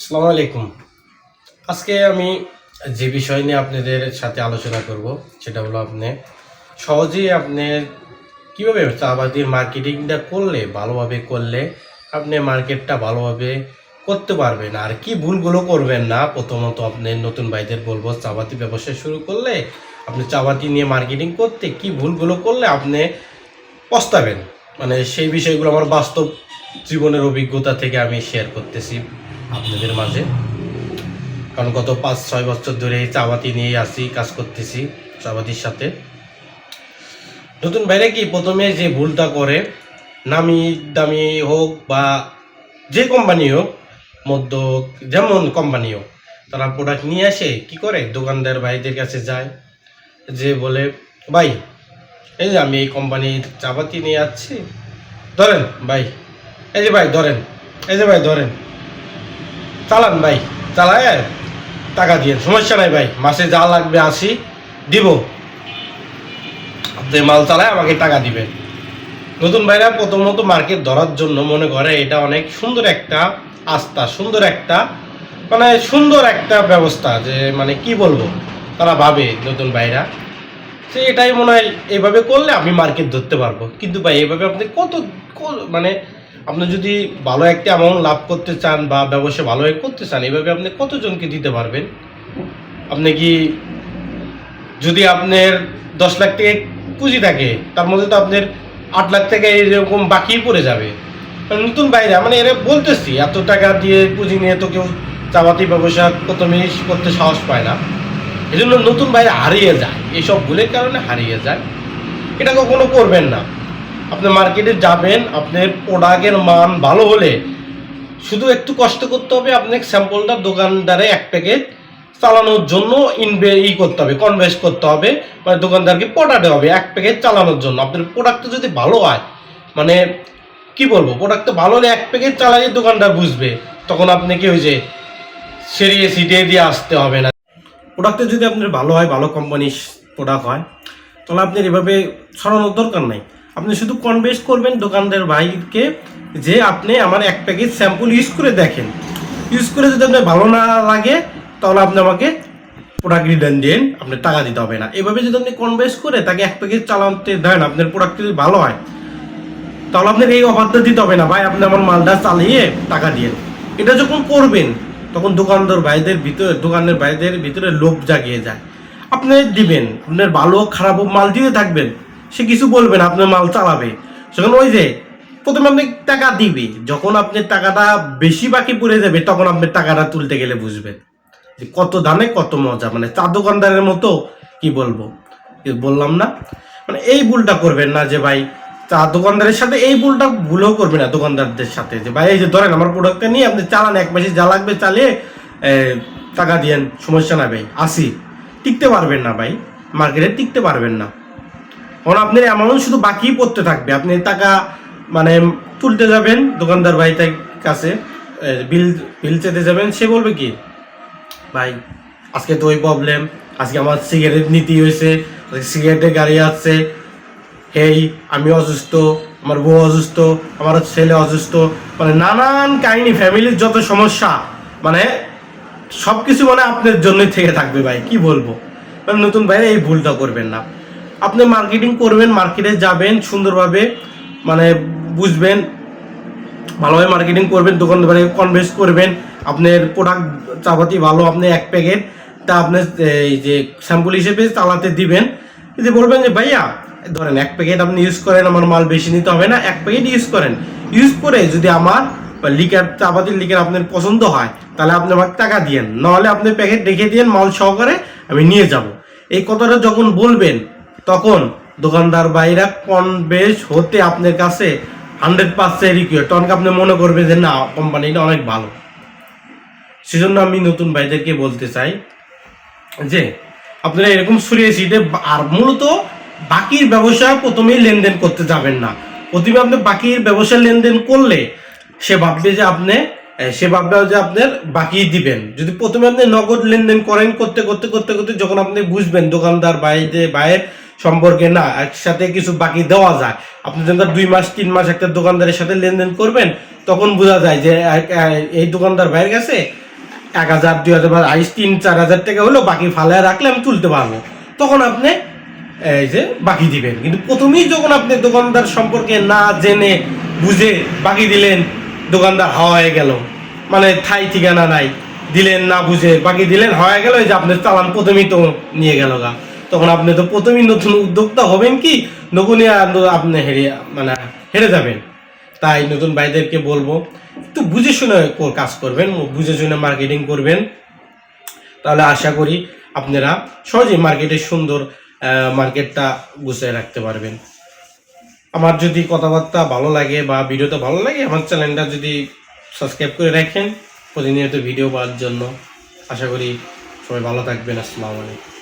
আসসালামু আলাইকুম। আজকে আমি যে বিষয় নিয়ে আপনাদের সাথে আলোচনা করব, সেটা হলো আপনি সহজেই আপনি কীভাবে চাবাতির মার্কেটিংটা করলে, ভালোভাবে করলে আপনি মার্কেটটা ভালোভাবে করতে পারবেন? আর কি ভুলগুলো করবেন না? প্রথমত আপনি নতুন ভাইদের বলব চাবাতি ব্যবসা শুরু করলে, আপনি চাবাতি নিয়ে মার্কেটিং করতে কি ভুলগুলো করলে আপনি পস্তাবেন? মানে সেই বিষয়গুলো আমার বাস্তব জীবনের অভিজ্ঞতা থেকে আমি শেয়ার করতেছি। আপনাদের মাঝে। কারণ গত পাঁচ, ছয় বছর ধরে চাবাতি নিয়ে আসি, কাজ করতেছি চাবাতির সাথে। নতুন বাইরে কি প্রথমে যে ভুলটা করে, নামি দামি হোক বা যে কোম্পানি হোক, মধ্য যেমন কোম্পানি হোক, তারা প্রোডাক্ট নিয়ে আসে, কি করে? দোকানদার ভাইদের কাছে যায়, যে বলে, ভাই, এই যে আমি এই কোম্পানির চাপাতি নিয়ে যাচ্ছি ধরেন ভাই, এই যে ভাই, ধরেন, এই যে ভাই, ধরেন। চালান ভাই, চালায়, টাকা দিয়ে। সমস্যা নাই ভাই, মাসে যা লাগবে আসি, দিব। আপনি মাল চালায় আমাকে টাকা দিবেন নতুন ভাইরা প্রথমত মার্কেট ধরার জন্য মনে করে, এটা অনেক সুন্দর একটা আস্থা, সুন্দর একটা মানে সুন্দর একটা ব্যবস্থা যে মানে কি বলব, তারা ভাবে নতুন ভাইরা। সে এটাই মনে হয় এইভাবে করলে আমি মার্কেট ধরতে পারব। কিন্তু ভাই, এভাবে আপনি কত মানে আপনি যদি ভালো একটা অ্যামাউন্ট লাভ করতে চান বা ব্যবসা ভালোভাবে করতে চান, এভাবে আপনি কতজনকে দিতে পারবেন? আপনি কি যদি আপনার দশ লাখ থেকে পুঁজি থাকে, তার মধ্যে তো আপনার আট লাখ থেকে এরকম বাকি পড়ে যাবে। নতুন বাইরে মানে এরা বলতেছি, এত টাকা দিয়ে পুঁজি নিয়ে তো কেউ চাবাতি ব্যবসা প্রথমেই করতে সাহস পায় না। এই নতুন বাইরে হারিয়ে যায়। এইসব ভুলের কারণে হারিয়ে যায়। এটা কখনো করবেন না। আপনি মার্কেটে যাবেন আপনার প্রোডাক্টের মান ভালো হলে শুধু একটু কষ্ট করতে হবে আপনাকে স্যাম্পলটা দোকানদারে এক প্যাকেট চালানোর জন্য ইনভে ই করতে হবে কনভেস্ট করতে হবে মানে দোকানদারকে পটাতে হবে, এক প্যাকেট চালানোর জন্য। আপনার প্রোডাক্টটা যদি ভালো হয় মানে কি বলব প্রোডাক্টটা ভালো হলে এক প্যাকেট চালালে দোকানদার বুঝবে, তখন আপনাকে ওই যে সেরিয়ে সিটিয়ে দিয়ে আসতে হবে না। প্রোডাক্টটা যদি আপনার ভালো হয়, ভালো কোম্পানির প্রোডাক্ট হয়, তাহলে আপনার এভাবে ছড়ানোর দরকার নাই। আপনি শুধু কনভেস্ট করবেন দোকানদার ভাইকে যে আপনি আমার এক প্যাকেট স্যাম্পল ইউজ করে দেখেন। ইউজ করে যদি আপনার ভালো না লাগে, তাহলে আপনি আমাকে প্রোডাক্ট রিটার্ন দিন আপনার টাকা দিতে হবে না। এভাবে যদি আপনি কনভেস্ট করে তাকে এক প্যাকেট চালাতে দেন, আপনার প্রোডাক্ট যদি ভালো হয়, তাহলে আপনার এই অফারটা দিতে হবে না। ভাই, আপনি আমার মালটা চালিয়ে টাকা দিয়ে এটা যখন করবেন, তখন দোকানদার ভাইদের ভিতরে, দোকানের ভাইদের ভিতরে লোভ জাগিয়ে যায়। আপনি দিবেন, আপনার ভালো খারাপ মাল দিয়ে থাকবেন। সে কিছু বলবে না, আপনার মাল চালাবে। সেখানে ওই যে প্রথমে আপনি টাকা দিবে, যখন আপনি টাকাটা বেশি বাকি পড়ে যাবে, তখন আপনার টাকাটা তুলতে গেলে বুঝবেন যে কত দানে কত মজা। মানে চা দোকানদারের মতো, কি বলব? বললাম না। মানে এই ভুলটা করবেন না যে ভাই চা দোকানদারের সাথে এই ভুলটা ভুলও করবে না দোকানদারদের সাথে যে ভাই, এই যে ধরেন আমার প্রোডাক্টটা নিয়ে আপনি চালান, এক মাসে যা লাগবে চালিয়ে টাকা দিয়েন, সমস্যা না ভাই, আসি। টিকতে পারবেন না ভাই মার্কেটে টিকতে পারবেন না। কারণ আপনার অ্যামাউন্ট শুধু বাকি পড়তে থাকবে। আপনি টাকা মানে তুলতে যাবেন দোকানদার ভাই তার কাছে বিল বিল চেতে যাবেন, সে বলবে কি, ভাই, আজকে তো ওই প্রবলেম আজকে আমার সিগারেট নীতি হয়েছে সিগারেটের গাড়ি আসছে। হেই, আমি অসুস্থ, আমার বউ অসুস্থ, আমার ছেলে অসুস্থ। মানে নানান কাহিনী ফ্যামিলির যত সমস্যা মানে সব কিছু মানে আপনার জন্যই থেকে থাকবে ভাই, কি বলব? মানে নতুন ভাই এই ভুলটা করবেন না। আপনি মার্কেটিং করবেন মার্কেটে যাবেন, সুন্দরভাবে মানে বুঝবেন, ভালোভাবে মার্কেটিং করবেন দোকানদারে কনভেস্ট করবেন, আপনার প্রোডাক্ট চাপাতি ভালো, আপনি এক প্যাকেট তা আপনি এই যে স্যাম্পল হিসেবে চালাতে দিবেন। যদি বলবেন যে, ভাইয়া, ধরেন এক প্যাকেট আপনি ইউজ করেন, আমার মাল বেশি নিতে হবে না, এক প্যাকেট ইউজ করেন। ইউজ করে যদি আমার লিকার চাপাতির লিকার আপনার পছন্দ হয়, তাহলে আপনি আমাকে টাকা দিয়েন। নাহলে আপনি প্যাকেট রেখে দিয়েন, মাল সহকারে আমি নিয়ে যাব। এই কথাটা যখন বলবেন তখন দোকানদার ভাইরা কনভেস হতে আপনার কাছে হান্ড্রেড পার্সেন্ট রিকুয়ার তখন আপনি মনে করবেন যে না, কোম্পানিটা অনেক ভালো? সেজন্য আমি নতুন ভাইদেরকে বলতে চাই যে, আপনারা এরকম সরিয়ে সিটে আর মূলত বাকির ব্যবসা প্রথমেই লেনদেন করতে যাবেন না। প্রথমে আপনি বাকির ব্যবসা লেনদেন করলে সে ভাববে যে আপনি সে ভাববে যে আপনার বাকি দিবেন। যদি প্রথমে আপনি নগদ লেনদেন করেন করতে করতে করতে করতে, যখন আপনি বুঝবেন দোকানদার বাইরে বাইরের সম্পর্কে না, একসাথে কিছু বাকি দেওয়া যায়। আপনি যখন দুই মাস, তিন মাস একটা দোকানদারের সাথে লেনদেন করবেন, তখন বোঝা যায় যে এই দোকানদার বাইরের কাছে এক হাজার, দুই হাজার আইস তিন, চার হাজার টাকা হলো, বাকি ফালায় রাখলে আমি তুলতে পারব। তখন আপনি, এই যে, বাকি দিবেন। কিন্তু প্রথমেই যখন আপনি দোকানদার সম্পর্কে না জেনে, বুঝে বাকি দিলেন, দোকানদার হয়ে গেল। মানে ঠাই ঠিকানা নাই, দিলেন না বুঝে বাকি দিলেন হয়ে গেল, এই যে আপনার চালান প্রথমেই তো নিয়ে গেল গা। তখন আপনি তো প্রথমেই নতুন উদ্যোক্তা হবেন কি? নকুনে আপনি হেরে মানে হেরে যাবেন। তাই নতুন ভাইদেরকে বলব, একটু বুঝে শুনে কাজ করবেন, বুঝে শুনে মার্কেটিং করবেন। তাহলে আশা করি আপনারা সহজেই মার্কেটের সুন্দর মার্কেটটা গুছিয়ে রাখতে পারবেন। আমার যদি কথাবার্তা ভালো লাগে বা ভিডিওটা ভালো লাগে, আমার চ্যানেলটা যদি সাবস্ক্রাইব করে রাখেন প্রতিনিয়ত ভিডিও পাওয়ার জন্য। আশা করি সবাই ভালো থাকবেন। আসসালামু আলাইকুম।